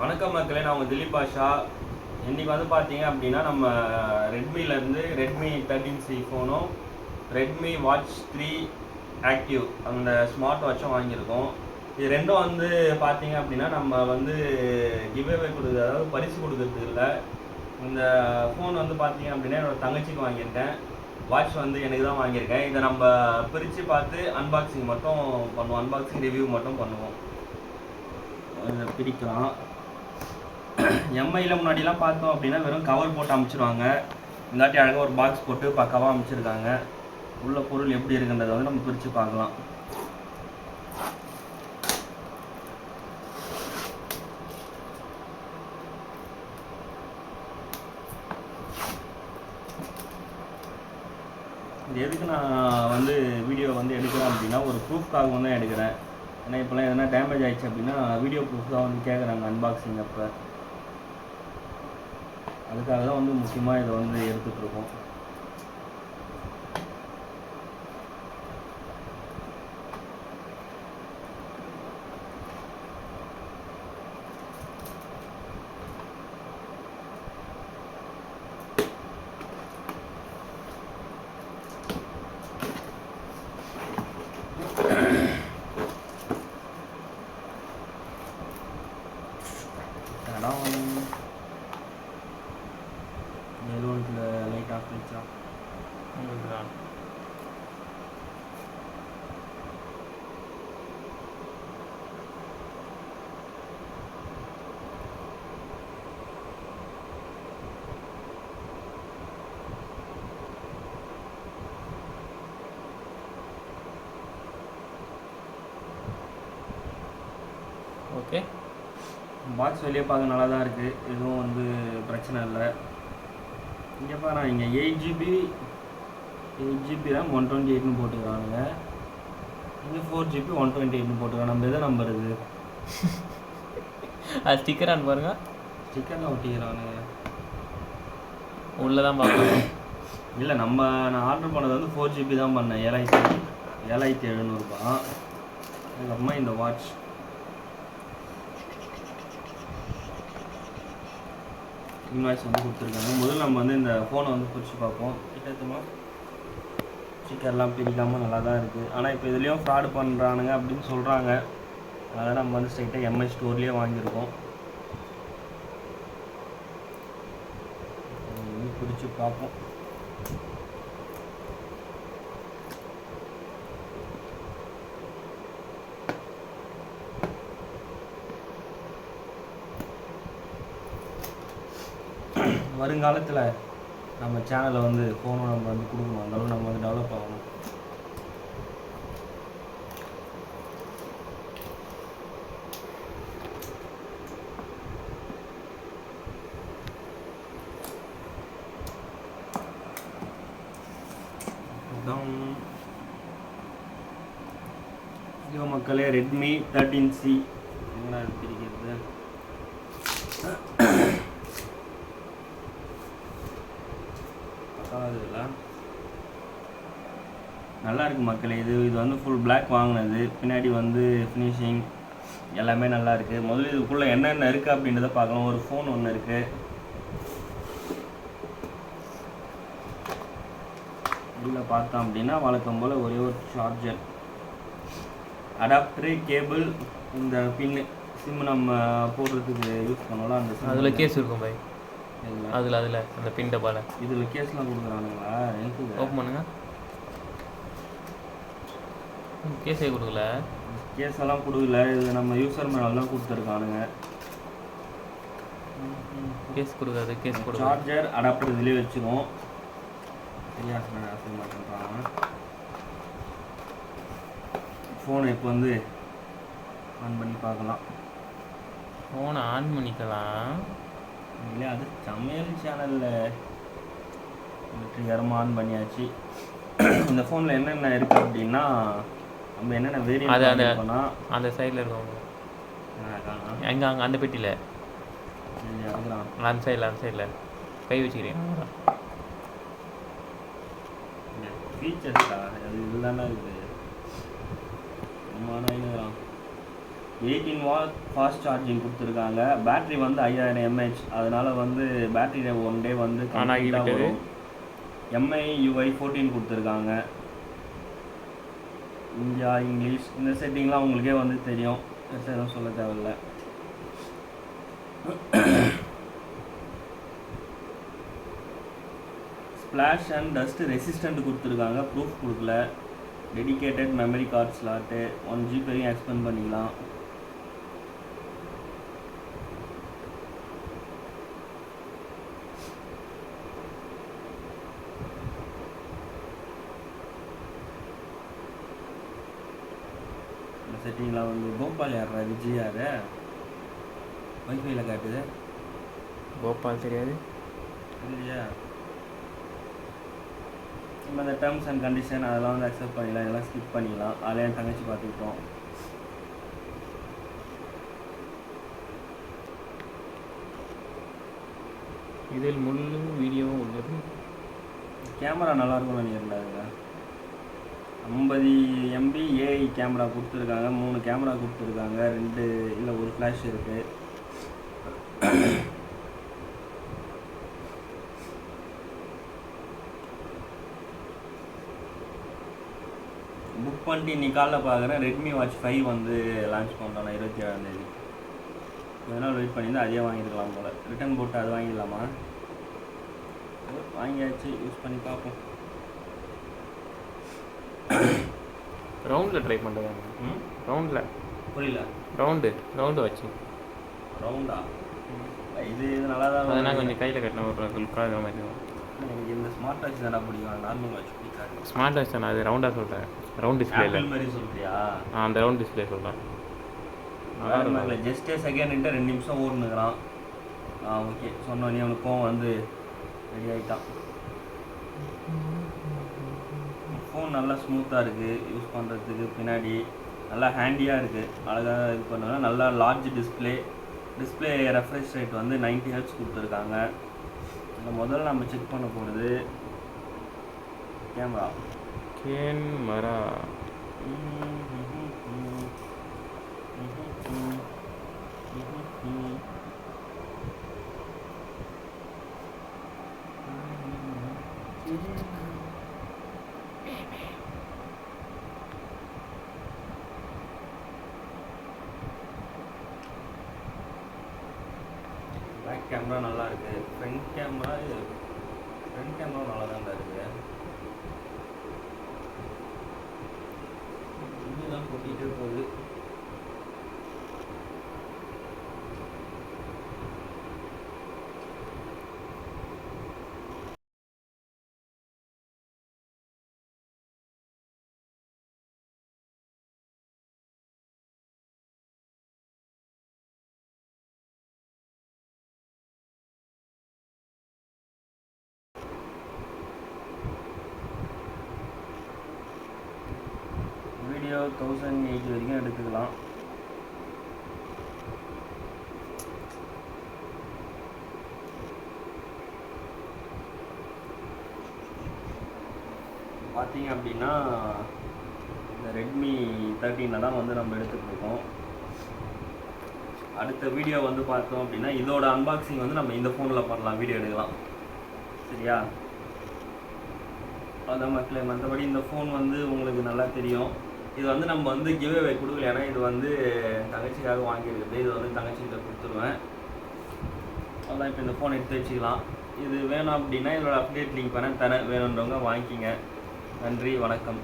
வணக்கம் மக்களே நான் உங்கள் திலீப் பாஷா. இன்றைக்கி வந்து பார்த்தீங்க அப்படின்னா நம்ம ரெட்மிலேருந்து ரெட்மி தேர்ட்டின் சி ஃபோனும் ரெட்மி வாட்ச் த்ரீ ஆக்டிவ் அந்த ஸ்மார்ட் வாட்சும் வாங்கியிருக்கோம். இது ரெண்டும் வந்து பார்த்தீங்க அப்படின்னா நம்ம வந்து கிவ்அவே கொடுக்குறது அதாவது பரிசு கொடுக்கறது இல்லை. இந்த ஃபோன் வந்து பார்த்தீங்க அப்படின்னா என்னோடய தங்கச்சிக்கு வாங்கியிருக்கேன். வாட்ச் வந்து எனக்கு தான் வாங்கியிருக்கேன். இதை நம்ம பிரித்து பார்த்து அன்பாக்சிங் மட்டும் பண்ணுவோம். அன்பாக்சிங் ரிவ்யூ மட்டும் பண்ணுவோம். இதை பிரிக்கலாம். எம்ஐயில் முன்னாடிலாம் பார்த்தோம் அப்படின்னா வெறும் கவர் போட்டு அமைச்சிருவாங்க. இந்தாட்டி அழகாக ஒரு பாக்ஸ் போட்டு பக்காவாக அமைச்சிருக்காங்க. உள்ள பொருள் எப்படி இருக்குன்றதை வந்து நம்ம பிரித்து பார்க்கலாம். இது எதுக்கு நான் வந்து வீடியோ வந்து எடுக்கிறேன் அப்படின்னா ஒரு ப்ரூஃப்காகவும் தான் எடுக்கிறேன். ஏன்னா இப்போலாம் எதனா டேமேஜ் ஆகிடுச்சு அப்படின்னா வீடியோ ப்ரூஃப் தான் வந்து கேட்குறாங்க அன்பாக்சிங் அப்போ. அதுக்காக தான் வந்து முக்கியமாக இதை வந்து எடுத்துகிட்டு இருக்கோம் இடம் எலோனில் லைட் ஆஃப் ஆயிடுச்சா உங்களுக்கு தான் ஓகே பாக்ஸ் வெளியே பார்க்க நல்லா தான் இருக்குது எதுவும் வந்து பிரச்சனை இல்லை. இங்கே பாரு இங்கே eight GB eight GB RAM one twenty எயிட்னு போட்டுக்கிறானுங்க. இங்கே ஃபோர் ஜிபி ஒன் டுவெண்ட்டி எயிட்னு போட்டுக்கிறான். நம்ம எதை நம்பர் இது அது ஸ்டிக்கர் ஆன் பாருங்க. ஸ்டிக்கரில் ஒட்டிக்கிறானுங்க. உள்ளே தான் பார்க்கணும். இல்லை நம்ம நான் ஆர்டர் பண்ணது வந்து ஃபோர் ஜிபி தான் பண்ணேன். ஏழாயிரத்தி ஏழாயிரத்தி எழுநூறுபா. அதுக்கப்புறமா இந்த வாட்ச் இன்வாய்ஸ் வந்து கொடுத்துருக்காங்க. முதல்ல நம்ம வந்து இந்த ஃபோனை வந்து பிடிச்சி பார்ப்போம். கிட்டத்தட்ட ஸ்டிக்கர்லாம் பிரிக்காமல் நல்லா தான் இருக்குது ஆனால் இப்போ இதுலேயும் ஃப்ராடு பண்ணுறானுங்க அப்படின்னு சொல்கிறாங்க அதை நம்ம வந்து ஸ்ட்ரைட்டாக எம்ஐ ஸ்டோர்லேயே வாங்கியிருக்கோம். பிடிச்சி பார்ப்போம். வருங்காலத்தில் நம்ம சேனலை வந்து ஃபோனும் நம்ம வந்து கொடுக்கணும். அந்தளவு நம்ம வந்து டெவலப் ஆகணும். அதான் மக்களே ரெட்மி தேர்ட்டீன் சி என்ன பிரிக்கிறது பத்தாவது இல்லை நல்லா இருக்கு மக்களே. இது இது வந்து ஃபுல் Black வாங்கினது. பின்னாடி வந்து ஃபினிஷிங் எல்லாமே நல்லா இருக்கு. முதல்ல இதுக்குள்ளே என்னென்ன இருக்குது அப்படின்றத பார்க்கலாம். ஒரு ஃபோன் ஒன்று இருக்கு. உள்ள பார்த்தோம் அப்படின்னா வழக்கம் போல் ஒரே ஒரு சார்ஜர் அடாப்டரு கேபிள் இந்த பின்னு சிம் நம்ம போடுறதுக்கு யூஸ் பண்ணலாம் அந்த அதில் கேஸ் இருக்கும் பை இதுல. அதில் அதில் அந்த பின் டப்பால. இதில் கேஸ்லாம் கொடுக்குறானுங்களா? எனக்கு ஓப்பன் பண்ணுங்க. கேஸே கொடுக்கல. கேஸ் எல்லாம் கொடுக்கல. இது நம்ம யூசர் மேனுவல் தான் கொடுத்துருக்கானுங்க. கேஸ் கொடுக்காது கேஸ் கொடுக்காது. சார்ஜர் அடாப்டர் இதுலேயே வச்சுருவோம் சரியா மாட்டேன்றான். ஃபோனை இப்போ வந்து ஆன் பண்ணி பார்க்கலாம். ஃபோனை ஆன் பண்ணிக்கலாம். இல்லை அது சமையல் சேனலில் வெற்றிகரமாக ஆன் பண்ணியாச்சு. இந்த ஃபோனில் என்னென்ன இருக்குது அப்படின்னா நம்ம என்னென்ன அது வேரியன்ட் அந்த அந்த சைடில் இருக்கவங்க. எங்கே அங்கே அந்த பெட்டியில் அந்த சைடில் அந்த சைடில் கை வச்சுக்கிறேன். ஃபீச்சர்ஸா அது இதுதானே இருக்குது எயிட்டீன் வாட் ஃபாஸ்ட் சார்ஜிங் கொடுத்துருக்காங்க. பேட்டரி வந்து ஐயாயிரம் எம்ஏஹெச் அதனால வந்து பேட்டரி ஒன் டே வந்து. வரும். எம்ஐ யூஐ ஃபோர்டீன் கொடுத்துருக்காங்க. இந்தியா இங்கிலீஷ் இந்த செட்டிங்லாம் உங்களுக்கே வந்து தெரியும். எதுவும் சொல்ல தேவையில்ல. ஸ்ப்ளாஷ் அண்ட் டஸ்ட் ரெசிஸ்டன்ட் கொடுத்துருக்காங்க. ப்ரூஃப் கொடுக்கல. Dedicated memory card slot one GB வரையும் எக்ஸ்பெண்ட் பண்ணிக்கலாம். செட்டிங்லாம் வந்து கோபால் யாரா விஜய் யாரு வைஃபைல காட்டுது கோபால் தெரியாது இல்லையா நம்ம இந்த டேர்ம்ஸ் அண்ட் கண்டிஷன் அதெல்லாம் வந்து அக்செப்ட் பண்ணிக்கலாம் இதெல்லாம் ஸ்கிப் பண்ணிக்கலாம் அதில் என் தங்கச்சி பார்த்துக்கிட்டோம் இதில் முழு வீடியோவும் உள்ளது கேமரா நல்லா இருக்கும்னு நினைக்கிறேன்டாங்க ஐம்பது எம்பி ஏஐ கேமரா கொடுத்துருக்காங்க மூணு கேமரா கொடுத்துருக்காங்க ரெண்டு இல்லை ஒரு ஃப்ளாஷ் இருக்குது புக் பண்ணிட்டு இன்னைக்கு காலைல பார்க்குறேன் ரெட்மி வாட்ச் ஃபைவ் வந்து லான்ச் பண்ணுறோம் இருபத்தி ஏழாந்தேதி கொஞ்ச நாள் வெயிட் பண்ணியிருந்தா அதே வாங்கியிருக்கலாம் போல். ரிட்டர்ன் போட்டு அது வாங்கிடலாமா? வாங்கியாச்சு யூஸ் பண்ணி பார்ப்போம். ரவுண்டில் ட்ரை பண்ணுறாங்க ம்? ரவுண்டில் புரியல. ரவுண்டு ரவுண்டு வச்சு. ரவுண்டா இது இது நல்லா தான் அதனால் கொஞ்சம் கையில் கட்டின ஒரு லுக்காக மாதிரி இருக்கும். எனக்கு இந்த ஸ்மார்ட் வாட்ச் தானே பிடிக்கும். நார்மல் வாட்ச் பிடிக்காது. ஸ்மார்ட் வாட்ச் தான் அது ரவுண்டாக சொல்கிறேன் ரவுண்ட் ஆப்பிள் மாதிரி சொல்றியா? ஆ அந்த ரவுண்ட் டிஸ்பிளே சொல்கிறேன் நல்லா ஜஸ்டே செகண்ட் ரெண்டு நிமிஷம் ஓடுனுக்குறான். ஆ ஓகே. சொன்னோடனே அவனுக்கு கோவம் வந்து ரெடி ஆகிட்டான் ஃபோன் நல்லா ஸ்மூத்தாக இருக்குது யூஸ் பண்ணுறதுக்கு பின்னாடி நல்லா ஹேண்டியாக இருக்குது அழகாக இது பண்ணுவாங்க நல்லா large display. Display refresh rate வந்து 90 ஹெர்ட்ஸ் கொடுத்துருக்காங்க. முதல்ல நம்ம செக் பண்ண போகிறது கேமரா. கேமரா பேக் கேமரா நல்லா இருக்கு ஃப்ரண்ட் கேமரா ஃப்ரண்ட் கேமரா நல்லா தான் இருக்கு. இதுதான் கொட்டிகிட்டே போகுது வீடியோ தௌசண்ட் எயிட் வரைக்கும் எடுத்துக்கலாம். பார்த்தீங்க அப்படின்னா இந்த ரெட்மி தேர்ட்டீனில் தான் வந்து நம்ம எடுத்துகிட்ருக்கோம் அடுத்த வீடியோ வந்து பார்த்தோம் அப்படின்னா இதோட அன்பாக்சிங் வந்து நம்ம இந்த ஃபோனில் பண்ணலாம் வீடியோ எடுக்கலாம். சரியா? அதான் மக்களே மற்றபடி இந்த ஃபோன் வந்து உங்களுக்கு நல்லா தெரியும். இது வந்து நம்ம வந்து கிவ் அவே கொடுக்கல. ஏன்னா இது வந்து தங்கச்சிக்காக வாங்கியிருக்குது இது வந்து தங்கச்சிக்கிட்ட கொடுத்துருவேன். அதான் இப்போ இந்த ஃபோன் எடுத்து வச்சுக்கலாம். இது வேணும் அப்படின்னா இதோட அப்டேட் லிங்க் வேணால் தரேன். வேணுன்றவங்க வாங்கிக்கிங்க. நன்றி வணக்கம்.